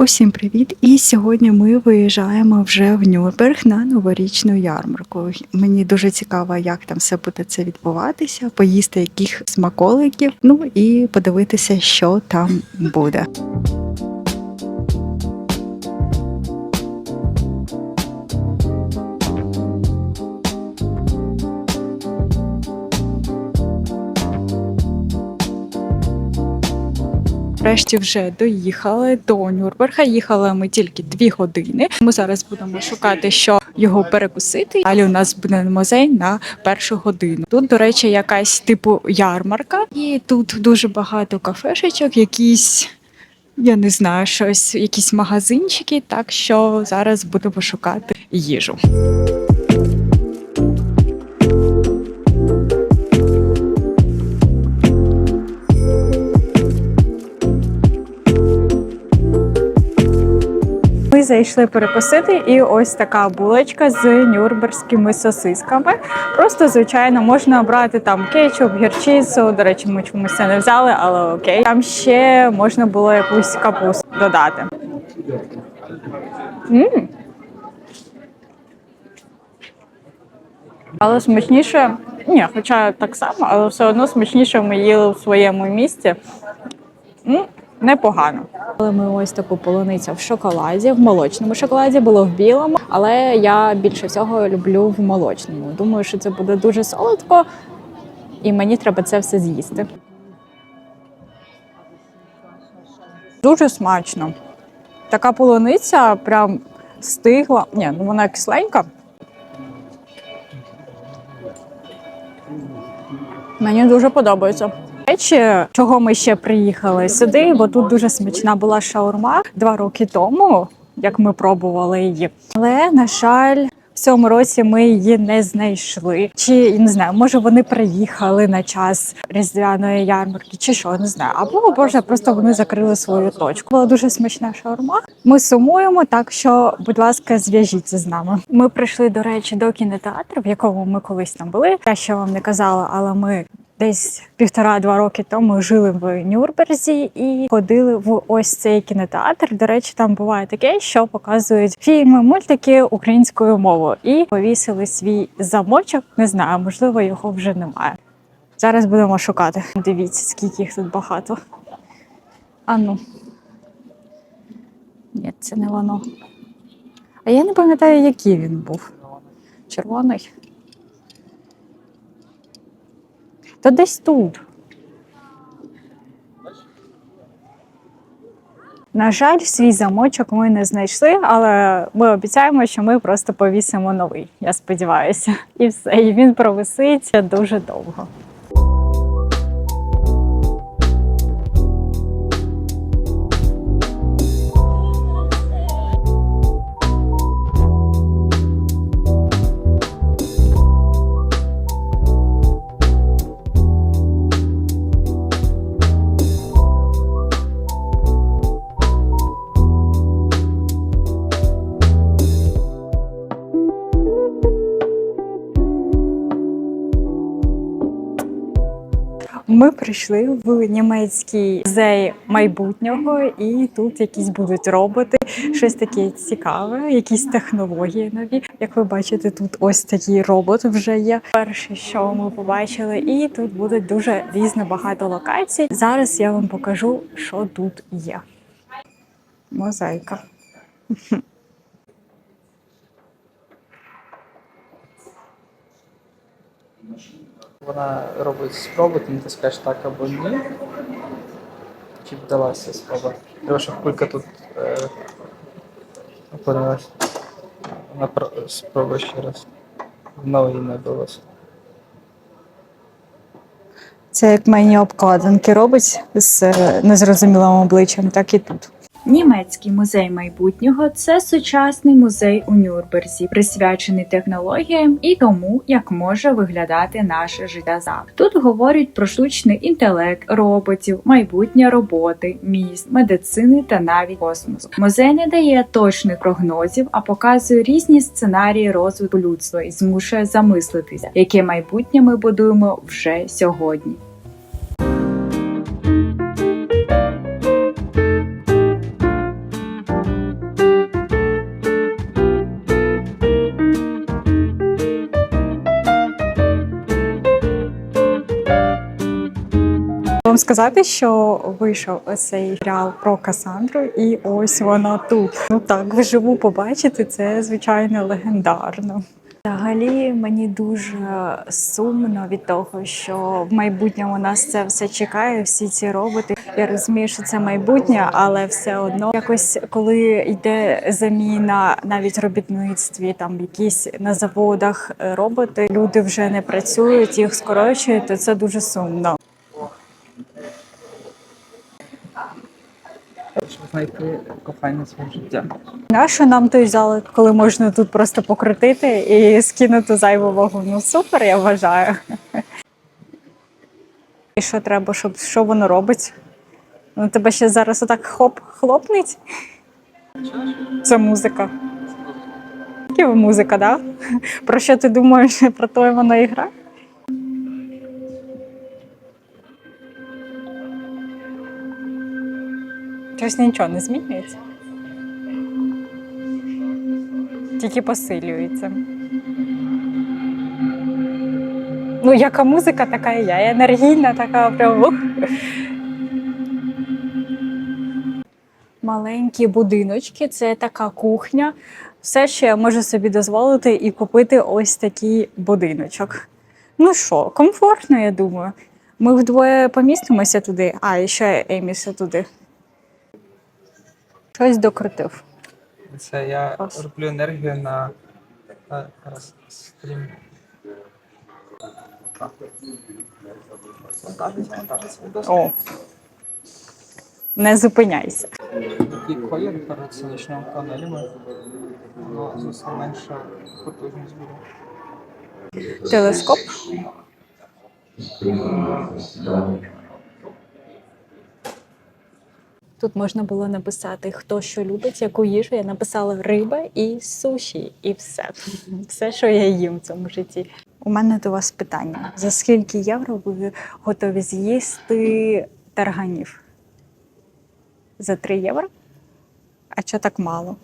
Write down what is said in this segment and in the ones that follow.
Усім привіт! І сьогодні ми виїжджаємо вже в Нюрнберг на новорічну ярмарку. Мені дуже цікаво, як там все буде це відбуватися, поїсти яких смаколиків, ну і подивитися, що там буде. Врешті вже доїхали до Нюрнберга. Їхали ми тільки дві години. Ми зараз будемо шукати, що його перекусити. Далі у нас буде музей на першу годину. Тут, до речі, якась типу ярмарка, і тут дуже багато кафешечок, якісь. Я не знаю, щось, якісь магазинчики, так що зараз будемо шукати їжу. Зайшли перекусити, і ось така булочка з нюрнберзькими сосисками. Просто, звичайно, можна обрати там кетчуп, гірчицю. До речі, ми чомусь це не взяли, але окей. Там ще можна було якусь капусту додати. м Але смачніше, ні, хоча так само, але все одно смачніше ми їли в своєму місті. М, Непогано. Ми ось таку полуницю в шоколаді, в молочному шоколаді було в білому, але я більше всього люблю в молочному. Думаю, що це буде дуже солодко, і мені треба це все з'їсти. Дуже смачно. Така полуниця прям стигла. Ні, ну вона кисленька. Мені дуже подобається. Речі, чого ми ще приїхали сюди, бо тут дуже смачна була шаурма два роки тому, як ми пробували її. Але на жаль, в цьому році ми її не знайшли. Чи не знаю, може вони приїхали на час різдвяної ярмарки, чи що не знаю. Або може просто вони закрили свою точку. Була дуже смачна шаурма. Ми сумуємо, так що, будь ласка, зв'яжіться з нами. Ми прийшли, до речі, до кінотеатру, в якому ми колись там були. Я ще вам не казала, але ми десь півтора-два роки тому жили в Нюрнберзі і ходили в ось цей кінотеатр. До речі, там буває таке, що показують фільми, мультики українською мовою, і повісили свій замочок. Не знаю, можливо, його вже немає. Зараз будемо шукати. Дивіться, скільки їх тут багато. А ну. Ні, це не воно. А я не пам'ятаю, який він був. Червоний. Та десь тут. На жаль, свій замочок ми не знайшли, але ми обіцяємо, що ми просто повісимо новий. Я сподіваюся. І все. І він провисить дуже довго. Ми прийшли в німецький музей майбутнього, і тут якісь будуть роботи, щось таке цікаве, якісь технології нові. Як ви бачите, тут ось такий робот вже є. Перше, що ми побачили, і тут буде дуже різно багато локацій. Зараз я вам покажу, що тут є. Мозаїка. Вона робить спроби, ти не скажеш так або ні. Чи вдалася спроба? Треба, щоб кулька тут е, опинилась. Вона про- спробує ще раз. Знову їй не вдалося. Це як мені обкладинки робить з е, незрозумілим обличчям, так і тут. Німецький музей майбутнього це сучасний музей у Нюрнберзі, присвячений технологіям і тому, як може виглядати наше життя завтра. Тут говорять про штучний інтелект, роботів, майбутнє роботи, міст, медицини та навіть космосу. Музей не дає точних прогнозів, а показує різні сценарії розвитку людства і змушує замислитися, яке майбутнє ми будуємо вже сьогодні. Сказати, що вийшов цей серіал про Касандру, і ось вона тут. Ну так, вживу побачити це звичайно легендарно. Взагалі мені дуже сумно від того, що в майбутньому нас це все чекає, всі ці роботи. Я розумію, що це майбутнє, але все одно якось коли йде заміна навіть робітництві, там якісь на заводах е, роботи, люди вже не працюють, їх скорочують, то це дуже сумно. Щоб знайти кохання свого життя. Нащо нам той зал, коли можна тут просто покрутити і скинути зайву вагу? Ну супер, я вважаю. І що треба, щоб що воно робить? Ну тебе ще зараз отак хоп хлопнуть. Це музика. Музика, да? Про що ти думаєш? Про то вона і гра? Щось нічого не змінюється. Тільки посилюється. Ну, яка музика, така і я. І енергійна, така прям. Маленькі будиночки це така кухня. Все, що я можу собі дозволити і купити ось такий будиночок. Ну що, комфортно, я думаю. Ми вдвоє помістимося туди, а і ще Еміша туди. Щось докрутив. Це я Клас. роблю енергію на, на раз стрім. О. Не зупиняйся. Такий колір перед сонячними панелями. Воно зовсім менша потужність буде. Телескоп. Тут можна було написати, хто що любить, яку їжу. Я написала риба і суші, і все. Все, що я їм в цьому житті. У мене до вас питання: за скільки євро ви готові з'їсти тарганів? За 3 євро? А чого так мало?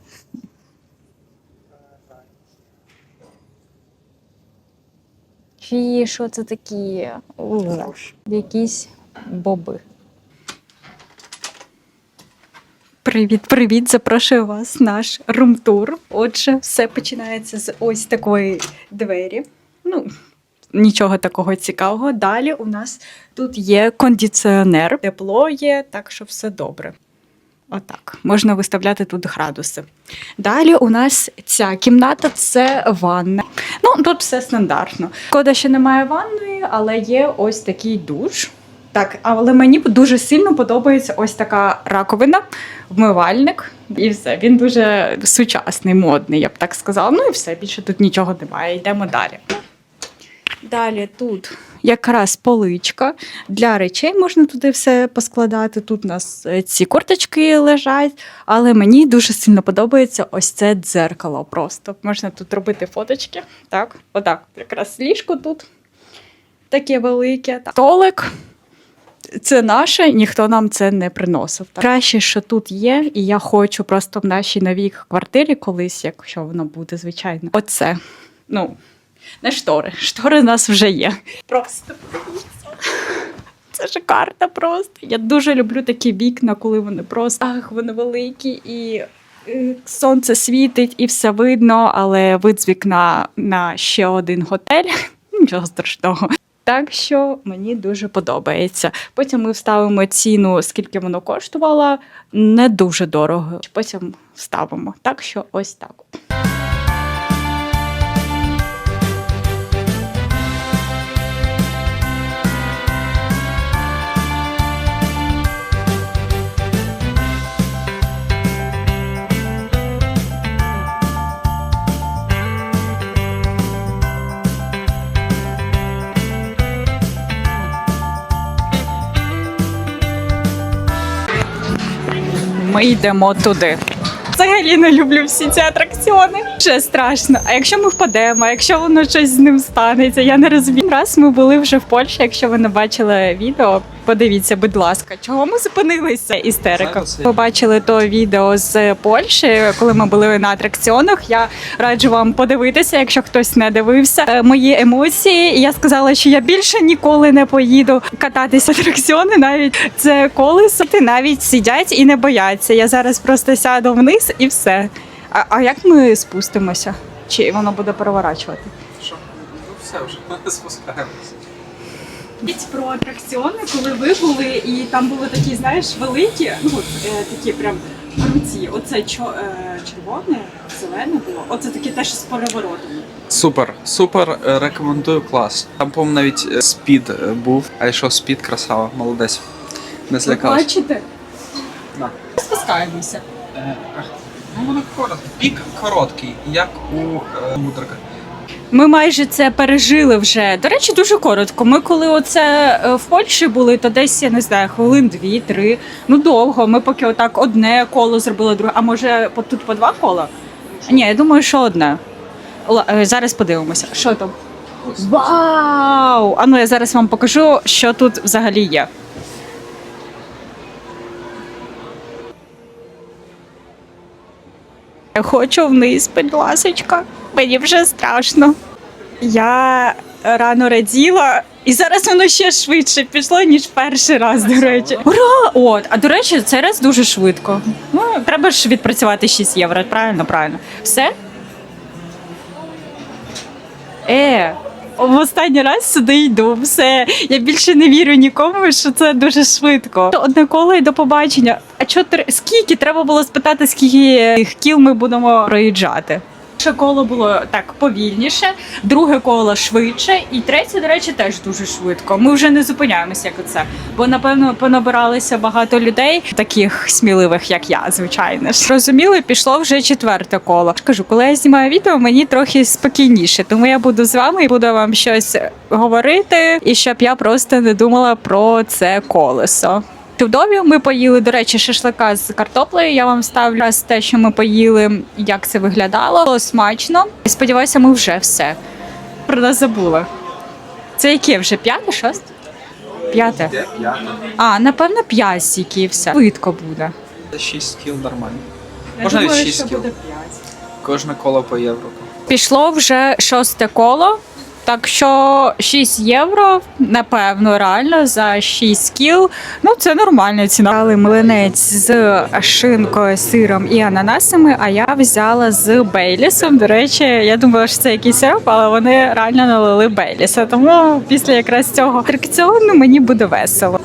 Фі, що це такі? Якісь боби. Привіт, привіт! Запрошую вас наш румтур. Отже, все починається з ось такої двері. Ну, нічого такого цікавого. Далі у нас тут є кондиціонер, тепло є, так що все добре. Отак, можна виставляти тут градуси. Далі у нас ця кімната це ванна. Ну, тут все стандартно. Шкода, що немає ванної, але є ось такий душ. Так, але мені дуже сильно подобається ось така раковина, вмивальник, і все. Він дуже сучасний, модний, я б так сказала. Ну і все, більше тут нічого немає. Йдемо далі. Далі тут якраз поличка для речей можна туди все поскладати. Тут у нас е, ці курточки лежать, але мені дуже сильно подобається ось це дзеркало. Просто можна тут робити фоточки. Так, отак. Якраз ліжко тут таке велике. Так. Столик. Це наше, ніхто нам це не приносив. Так. Краще, що тут є, і я хочу просто в нашій новій квартирі колись, якщо воно буде, звичайно. Оце. Ну, не штори. Штори в нас вже є. Просто. Це шикарно просто. Я дуже люблю такі вікна, коли вони просто ах, вони великі і е, сонце світить і все видно, але вид з вікна на ще один готель. Нічого страшного. Так що мені дуже подобається. Потім ми вставимо ціну, скільки воно коштувало, не дуже дорого. Потім вставимо. Так що ось так. Ми йдемо туди. Взагалі не люблю всі ці атракціони. Ще страшно. А якщо ми впадемо, якщо воно щось з ним станеться, я не розумію. Раз ми були вже в Польщі. Якщо ви не бачили відео, подивіться, будь ласка, чого ми зупинилися? Істерика. Ви бачили то відео з Польщі, коли ми були на атракціонах. Я раджу вам подивитися, якщо хтось не дивився. Е, Мої емоції. Я сказала, що я більше ніколи не поїду кататися атракціони. Навіть це колесо. Ти навіть сидять і не бояться. Я зараз просто сяду вниз і все. А, а як ми спустимося? Чи воно буде переворачувати? Все вже, ми спускаємося. Про атракціони, коли ви були, і там були такі, знаєш, великі, ну е, такі прям круті. Оце чо, е, червоне, зелене було. Оце таке теж з переворотом. Супер, супер, е, рекомендую клас. Там, по-моєму, навіть е, спід е, був, а йшов спід, красава, молодець. Не Ви злякався. бачите? Да. Спускаємося. Ну, воно коротко. Пік короткий, як у е, мудрика. Ми майже це пережили вже. До речі, дуже коротко. Ми коли оце е, в Польщі були, то десь я не знаю, хвилин дві-три. Ну довго. Ми поки отак одне коло зробили, друге. А може тут по два кола? Ні, я думаю, що одне. Ла- е, Зараз подивимося. Що там? Вау! А ну я зараз вам покажу, що тут взагалі є. Я хочу вниз, будь ласочка. Мені вже страшно. Я рано раділа, і зараз воно ще швидше пішло, ніж перший раз, до речі. Ура! От, а до речі, цей раз дуже швидко. Ну, треба ж відпрацювати 6 євро, правильно, правильно. Все? Е, в останній раз сюди йду. Все. Я більше не вірю нікому, що це дуже швидко. Одне коло і до побачення. А чо тр... скільки треба було спитати, скільки кіл ми будемо проїжджати? Перше коло було так повільніше, друге коло швидше, і третє, до речі, теж дуже швидко. Ми вже не зупиняємося, як оце. Бо напевно понабиралися багато людей, таких сміливих, як я, звичайно ж. Розуміли, пішло вже четверте коло. Кажу, коли я знімаю відео, мені трохи спокійніше, тому я буду з вами і буду вам щось говорити, і щоб я просто не думала про це колесо. Чудові, ми поїли, до речі, шашлика з картоплею. Я вам ставлю раз те, що ми поїли, як це виглядало. Було смачно. І сподіваюся, ми вже все про нас забули. Це яке вже п'яте, шосте? П'яте. А, напевно, п'ять стільки і все. Швидко буде. 6 кіл нормально. Можна від 6 кіл. Кожне коло по євро. Пішло вже шосте коло. Так що 6 євро, напевно, реально за 6 кіл. Ну це нормальна ціна. Дали млинець з шинкою, сиром і ананасами. А я взяла з бейлісом. До речі, я думала, що це якийсь сироп, але вони реально налили бейліса. Тому після якраз цього атракціону мені буде весело.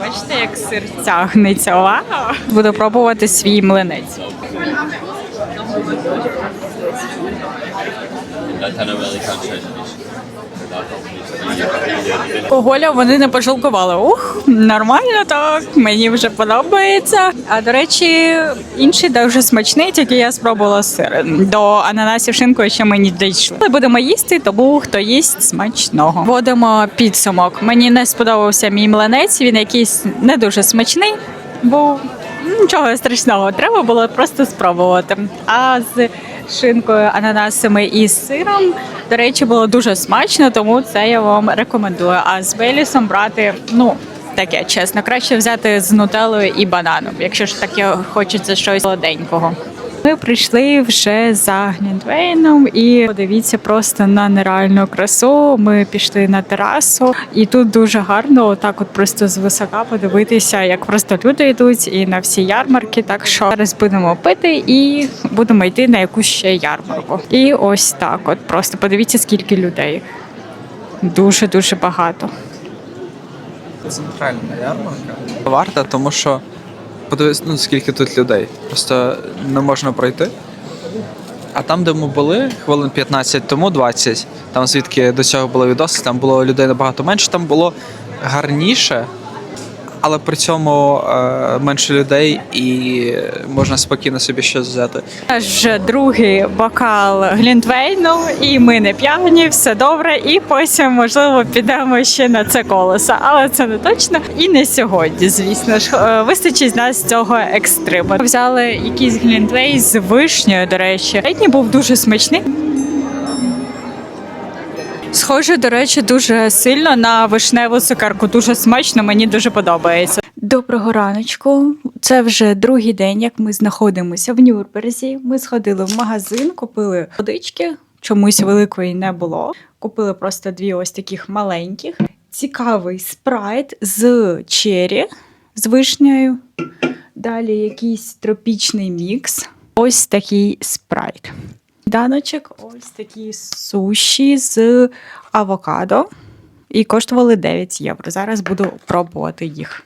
Бачите, як сир тягнеться. Вау! Буду пробувати свій млинець. Country. Вони не пожалкували. Ух, нормально так, мені вже подобається. А до речі, інший дуже смачний, тільки я спробувала сир. До ананасів шинкою ще мені дійшли. Але будемо їсти, тому хто їсть смачного. Вводимо підсумок. Мені не сподобався мій млинець, він якийсь не дуже смачний, бо нічого страшного, треба було просто спробувати. А з шинкою, ананасами і сиром, до речі, було дуже смачно, тому це я вам рекомендую. А з Белісом брати, ну. Таке чесно, краще взяти з нутелою і бананом, якщо ж таке хочеться щось солоденького. Ми прийшли вже за Глінтвейном і подивіться просто на нереальну красу. Ми пішли на терасу, і тут дуже гарно, отак, от просто з висока подивитися, як просто люди йдуть і на всі ярмарки. Так що зараз будемо пити і будемо йти на якусь ще ярмарку. І ось так, от просто подивіться, скільки людей. Дуже дуже багато. Центральна ярмарка. Варта, тому що подивись, ну скільки тут людей. Просто не можна пройти. А там, де ми були, хвилин 15 тому, 20, там звідки до цього були відоси, там було людей набагато менше, там було гарніше. Але при цьому е, менше людей і можна спокійно собі щось взяти. Вже другий бокал глінтвейну, і ми не п'яні, все добре. І потім, можливо, підемо ще на це колесо, але це не точно. І не сьогодні, звісно ж. Е, Вистачить нас цього екстриму. Взяли якийсь глінтвей з вишнею, до речі. Літній був дуже смачний. Схоже, до речі, дуже сильно на вишневу цукерку. Дуже смачно, мені дуже подобається. Доброго раночку. Це вже другий день, як ми знаходимося в Нюрнберзі. Ми сходили в магазин, купили водички. Чомусь великої не було. Купили просто дві ось таких маленьких. Цікавий спрайт з чері, з вишнею. Далі якийсь тропічний мікс. Ось такий спрайт. Даночок, ось такі суші з авокадо. І коштували 9 євро. Зараз буду пробувати їх.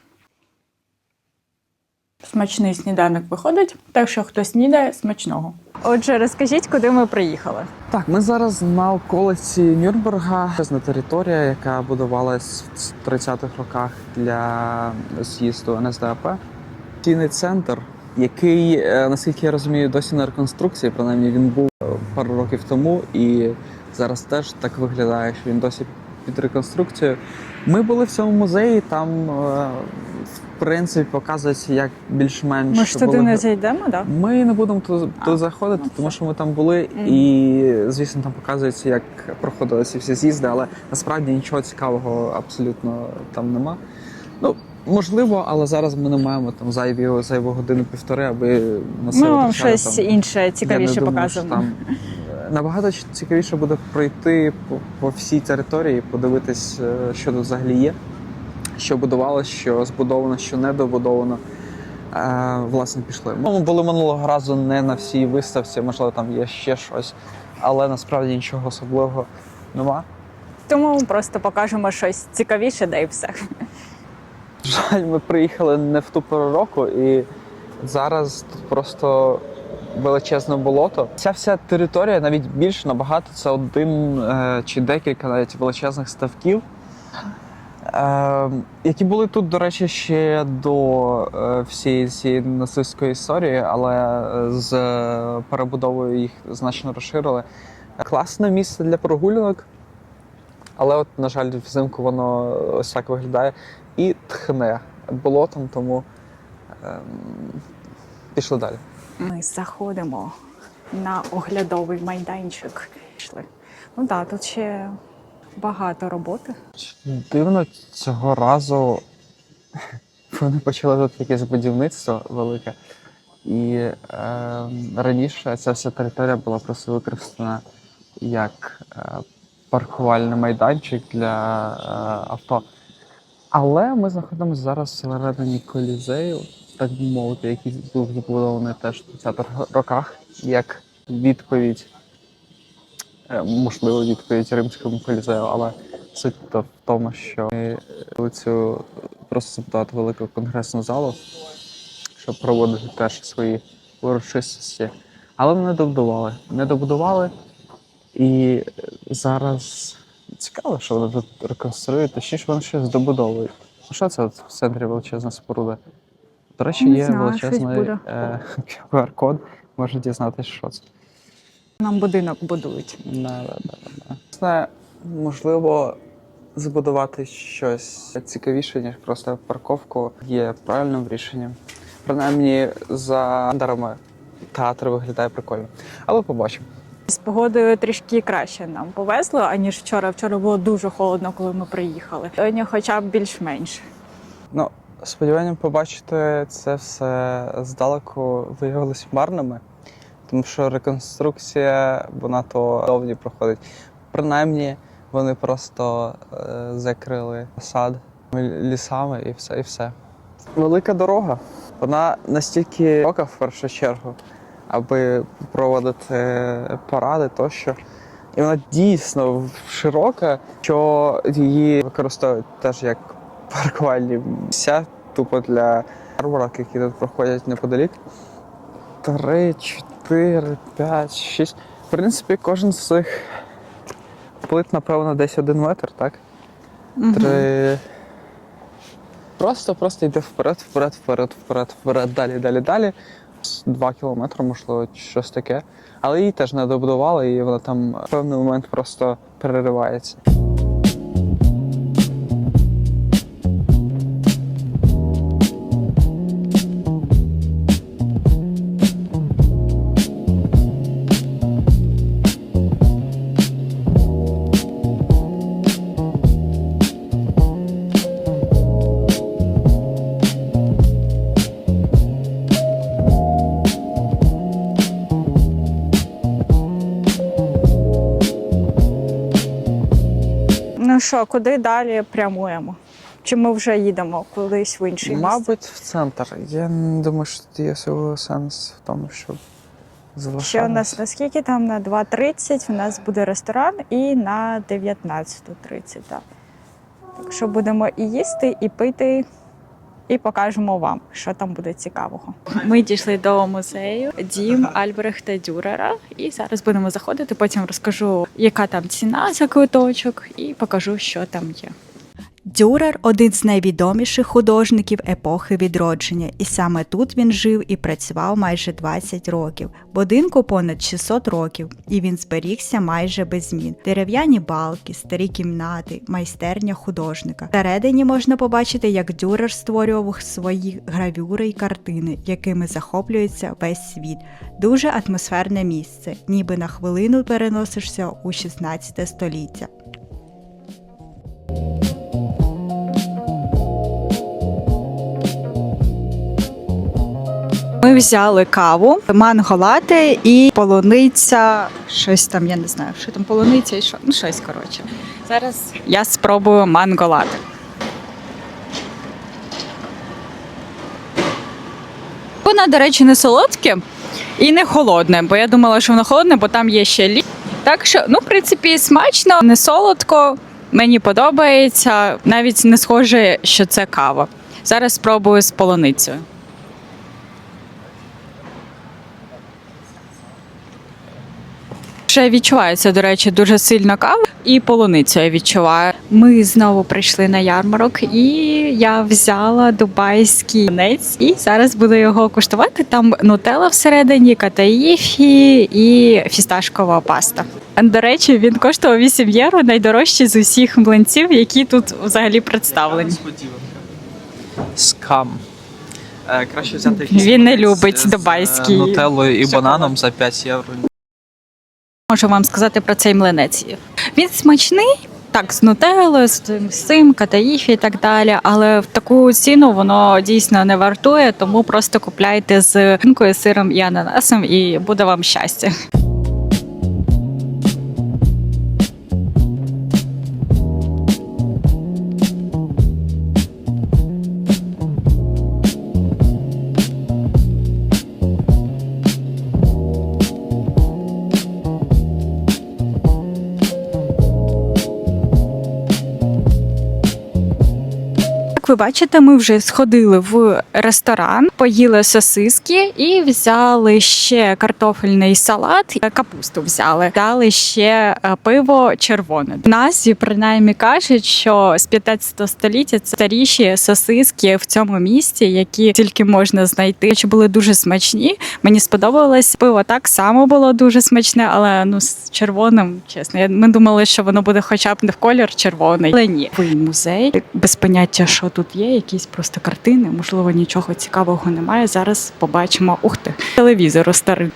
Смачний сніданок виходить, так що хто снідає, смачного. Отже, розкажіть, куди ми приїхали. Так, ми зараз на околиці Нюрнберга, Величезна територія, яка будувалась в 30-х роках для з'їзду НСДАП. Тійний центр, який, е, наскільки я розумію, досі на реконструкції, принаймні він був е, пару років тому, і зараз теж так виглядає, що він досі під реконструкцією. Ми були в цьому музеї, там е, в принципі показується, як більш-менш Ми ж туди були не зайдемо, так? ми не будемо туди, А, заходити, ну тому що ми там були, Мгм. і звісно, там показується, як проходили ці всі з'їзди, але насправді нічого цікавого абсолютно там нема. Ну, можливо, але зараз ми не маємо там зайві зайву годину півтори, аби на це Ми вам щось там. інше Я не цікавіше думаю, що показуємо. Там е, набагато ч- цікавіше буде пройти по, по всій території, подивитись, е, що тут взагалі є, що будувалося, що збудовано, що не добудовано. Е, власне, пішли. Ми були минулого разу не на всій виставці, можливо, там є ще щось, але насправді нічого особливого нема. Тому просто покажемо щось цікавіше, да і все. Жаль, ми приїхали не в ту пору року, і зараз тут просто величезне болото. Ця вся територія навіть більше набагато. Це один е, чи декілька навіть величезних ставків. Е, які були тут, до речі, ще до е, всієї цієї нацистської історії, але е, з е, перебудовою їх значно розширили. Класне місце для прогулянок, але, от, на жаль, взимку воно ось так виглядає і тхне болотом, тому ем, пішли далі. Ми заходимо на оглядовий майданчик. Пішли. Ну так, тут ще багато роботи. Дивно цього разу вони почали тут якесь будівництво велике. І ем, раніше ця вся територія була просто використана як е, паркувальний майданчик для е, авто. Але ми знаходимося зараз всередині колізею, так би мовити, який був збудований теж в 30-х роках, як відповідь, е, можливо, відповідь римському колізею, але суть то в тому, що ми цю просто збудувати велику конгресну залу, щоб проводити теж свої урочистості. Але не добудували. Не добудували. І зараз цікаво, що вони тут реконструюють, точніше вони щось добудовують. Ну, Що це от в центрі величезна споруда? До речі, Не є знаю, щось величезний буде. е, QR-код, можна дізнатися, що це. Нам будинок будують. Да, да, да, да. Власне, можливо, збудувати щось цікавіше, ніж просто парковку, є правильним рішенням. Принаймні, за дарами театр виглядає прикольно. Але побачимо. З погодою трішки краще нам повезло, аніж вчора. Вчора було дуже холодно, коли ми приїхали. Сьогодні хоча б більш-менш. Ну, сподіванням побачити це все здалеку виявилось марними, тому що реконструкція вона то довгі проходить. Принаймні, вони просто е, закрили сад лісами і все, і все. Велика дорога. Вона настільки широка в першу чергу, аби проводити паради тощо. І вона дійсно широка, що її використовують теж як паркувальні місця, тупо для ярмарок, які тут проходять неподалік. Три, чотири, п'ять, шість. В принципі, кожен з цих плит, напевно, десь один метр, так? Три. просто, просто йде вперед, вперед, вперед, вперед, вперед, далі, далі, далі. Два кілометри, можливо, щось таке. Але її теж не добудували, і вона там в певний момент просто переривається. Що, куди далі прямуємо? Чи ми вже їдемо кудись в інший місце? Мабуть, в центр. Я не думаю, що тут є особливий сенс в тому, щоб залишатися. Ще у нас наскільки там на 2.30 у нас буде ресторан і на 19.30. Так. так що будемо і їсти, і пити, і покажемо вам, що там буде цікавого. Ми дійшли до музею Дім Альбрехта Дюрера, і зараз будемо заходити. Потім розкажу, яка там ціна за квиточок, і покажу, що там є. Дюрер один з найвідоміших художників епохи відродження, і саме тут він жив і працював майже 20 років. Будинку понад 600 років, і він зберігся майже без змін. Дерев'яні балки, старі кімнати, майстерня художника. Всередині можна побачити, як Дюрер створював свої гравюри й картини, якими захоплюється весь світ. Дуже атмосферне місце, ніби на хвилину переносишся у 16 століття. Взяли каву, манго лате і полуниця. Щось там, я не знаю, що там полуниця і що. Ну, щось коротше. Зараз я спробую манго лате. Воно, до речі, не солодке і не холодне, бо я думала, що воно холодне, бо там є ще лід. Так що, ну, в принципі, смачно, не солодко. Мені подобається, навіть не схоже, що це кава. Зараз спробую з полуницею. Ще відчувається, до речі, дуже сильно кава і полуницю я відчуваю. Ми знову прийшли на ярмарок, і я взяла дубайський нець, і зараз буду його куштувати. Там нутелла всередині, катаїфі і фісташкова паста. До речі, він коштував 8 євро, найдорожчий з усіх млинців, які тут взагалі представлені. Скам. Е, краще взяти Він не любить з, дубайський. е, Нутеллою і бананом за 5 євро. Можу вам сказати про цей млинець. Він смачний, так, з нутелою, з цим, катаїфі і так далі. Але в таку ціну воно дійсно не вартує, тому просто купляйте з сиром і ананасом, і буде вам щастя. Як ви бачите, ми вже сходили в ресторан, поїли сосиски і взяли ще картофельний салат, капусту взяли. Дали ще е, пиво червоне. В нас принаймні кажуть, що з 15 століття це старіші сосиски в цьому місті, які тільки можна знайти. Чи були дуже смачні. Мені сподобалось пиво так само було дуже смачне, але ну з червоним, чесно. Ми думали, що воно буде хоча б не в колір червоний. Але ні, Ви музей без поняття, що тут є, якісь просто картини. Можливо, нічого цікавого немає. Зараз побачимо. Ух ти, телевізор старий.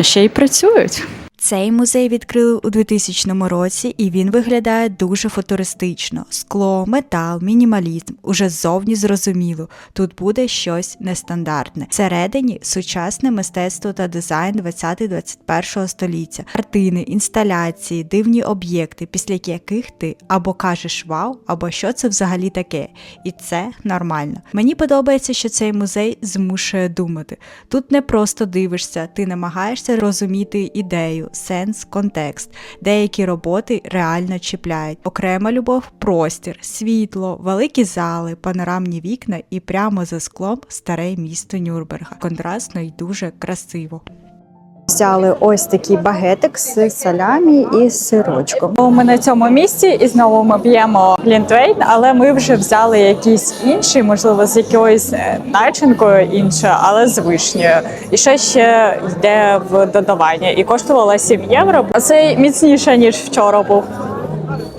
Ще й працюють. Цей музей відкрили у 2000 році, і він виглядає дуже футуристично. Скло, метал, мінімалізм уже ззовні зрозуміло. Тут буде щось нестандартне. Всередині сучасне мистецтво та дизайн 20-21 століття, картини, інсталяції, дивні об'єкти, після яких ти або кажеш вау, або що це взагалі таке. І це нормально. Мені подобається, що цей музей змушує думати. Тут не просто дивишся, ти намагаєшся розуміти ідею, сенс, контекст. Деякі роботи реально чіпляють. Окрема любов, простір, світло, великі зали, панорамні вікна і прямо за склом старе місто Нюрнберга. Контрастно і дуже красиво. Взяли ось такий багетик з салямі і сирочком. Ми на цьому місці і знову ми п'ємо глінтвейн, але ми вже взяли якийсь інший, можливо, з якоюсь е, начинкою іншою, але з вишнею. І ще ще йде в додавання. І коштувало 7 євро. Це міцніше ніж вчора був.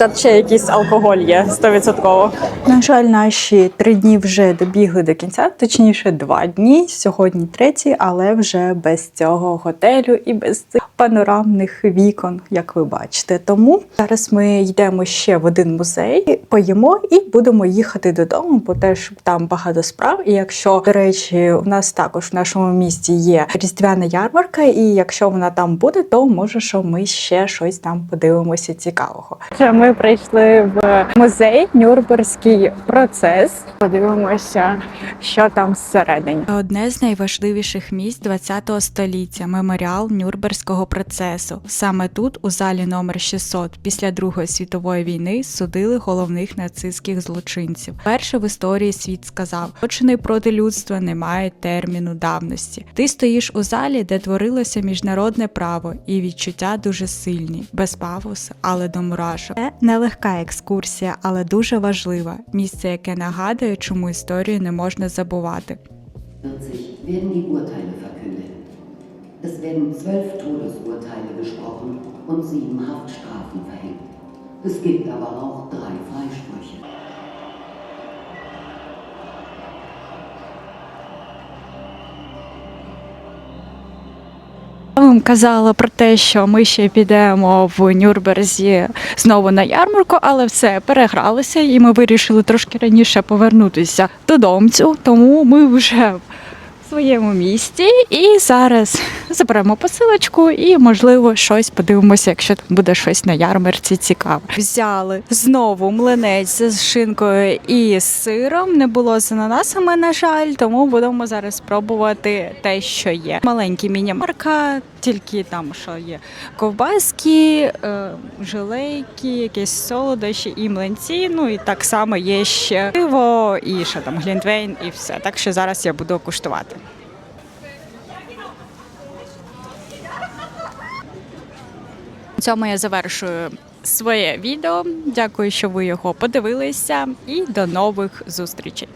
Та ще якийсь алкоголь є 100%. На жаль, наші три дні вже добігли до кінця, точніше, два дні. Сьогодні третій, але вже без цього готелю і без цих панорамних вікон, як ви бачите. Тому зараз ми йдемо ще в один музей, поїмо і будемо їхати додому, бо теж там багато справ. І якщо, до речі, у нас також в нашому місті є різдвяна ярмарка, і якщо вона там буде, то може, що ми ще щось там подивимося цікавого. Ми прийшли в музей Нюрнберзький процес. Подивимося, що там всередині. Одне з найважливіших місць ХХ століття меморіал Нюрнберзького процесу. Саме тут, у залі номер 600, після Другої світової війни судили головних нацистських злочинців. Перше в історії світ сказав: злочини проти людства не мають терміну давності. Ти стоїш у залі, де творилося міжнародне право, і відчуття дуже сильні, без пафосу, але до мурашок. Це нелегка екскурсія, але дуже важлива. Місце, яке нагадує, чому історію не можна забувати. 40 werden die Urteile verkündet. Es werden zwölf Todesurteile gesprochen und sieben Haftstrafen verhängt. Es gibt aber auch drei Я вам казала про те, що ми ще підемо в Нюрнберзі знову на ярмарку, але все перегралося, і ми вирішили трошки раніше повернутися додому. Тому ми вже своєму місті і зараз заберемо посилочку і, можливо, щось подивимося, якщо там буде щось на ярмарці цікаве. Взяли знову млинець з шинкою і сиром. Не було з ананасами, на жаль, тому будемо зараз пробувати те, що є. Маленький міні-марка, тільки там що є ковбаски, е, жилейки, якісь солодощі і млинці. Ну і так само є ще пиво і що там глінтвейн, і все. Так що зараз я буду куштувати. На цьому я завершую своє відео. Дякую, що ви його подивилися, і до нових зустрічей.